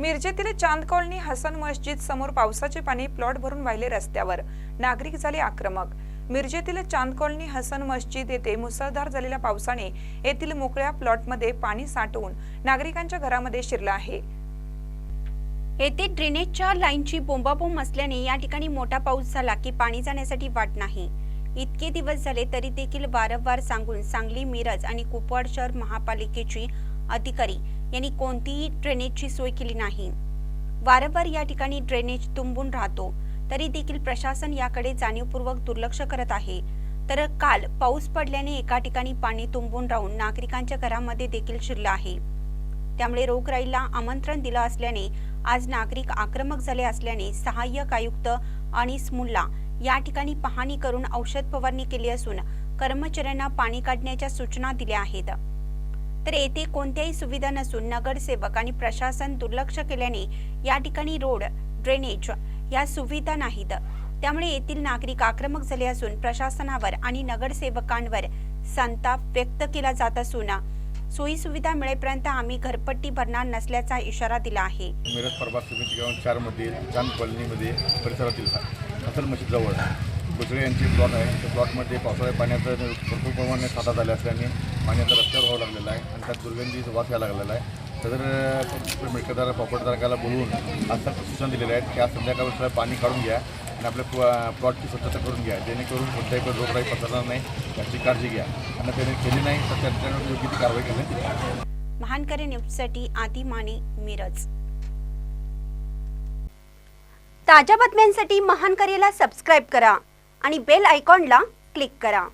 मिरजेतील चांद कॉलनी हसन मस्जिद समोर पावसाचे पाणी प्लॉट भरून वाहिले रस्त्यावर. नागरिक झाले आक्रमक. मिरजेतील चांद कॉलनी हसन मस्जिद येथे मुसळधार झालेल्या पावसाने येथील मोकळ्या प्लॉटमध्ये पाणी साठवून नागरिकांच्या घरामध्ये शिरलं आहे. येथे ड्रेनेजच्या लाईनची बोंबाबोंब असल्याने या ठिकाणी मोठा पाऊस झाला की पाणी जाण्यासाठी वाट नाही. इतके दिवस झाले तरी देखील वारंवार सांगून सांगली मिरज आणि कुपवाड शहर महापालिकेची अधिकारी यांनी कोणतीही ड्रेनेजची सोय केली नाही. वारंवार या ठिकाणी ड्रेनेज तुंबून राहतो तरी देखील प्रशासन याकडे जाणीवपूर्वक दुर्लक्ष करत आहे. तर काल पाऊस पडल्याने एका ठिकाणी पाणी तुंबून राहून नागरिकांच्या घरामध्ये देखील शिरलं आहे. त्यामुळे रोगराईला आमंत्रण दिलं असल्याने आज नागरिक आक्रमक झाले असल्याने सहाय्यक आयुक्त अनिस मुल्ला या ठिकाणी पाहणी करून औषध फवारणी केली असून कर्मचाऱ्यांना पाणी काढण्याच्या सूचना दिल्या आहेत. तर येथे कोणत्याही सुविधा नसून नगरसेवक आणि प्रशासन दुर्लक्ष केल्याने या ठिकाणी रोड ड्रेनेज या सुविधा नाहीत. त्यामुळे येथील नागरिक आक्रमक झाले असून प्रशासनावर आणि नगरसेवकांवर संताप व्यक्त केला जात असून सोयी सुविधा मिळेपर्यंत आम्ही घरपट्टी भरणार नसल्याचा इशारा दिला आहे. मिरज प्रभाग समिती क्रमांक चारमध्ये चांद कॉलनीमध्ये परिसरातील हसन मशीद जवळ गुजरे यांची प्लॉट आहे. त्या प्लॉटमध्ये पावसाळ्या पाण्याचं भरपूर प्रमाणात साठा झाले असल्याने पाण्याचा रस्त्यावर व्हावं लागलेला आहे आणि त्यात दुर्गंधी वास यायला लागलेला आहे. तर मिळकतदार प्रॉपर्टधारकाला बोलवून आता सूचना दिलेल्या आहेत की आज संध्याकाळ पाणी काढून घ्या आणि आपल्या प्लॉ प्लॉटची स्वच्छता करून घ्या. जेणेकरून कोणत्याही पण रोगराई पसरणार नाही याची काळजी घ्या. आणि त्याने केली नाही तर त्यांच्यावर योग्य ती कारवाई करण्यात महानकरे न्यूजसाठी आदी माने मिरज. ताज्या बातम्यांसाठी महानकरेला सबस्क्राईब करा आणि बेल आयकॉनला क्लिक करा.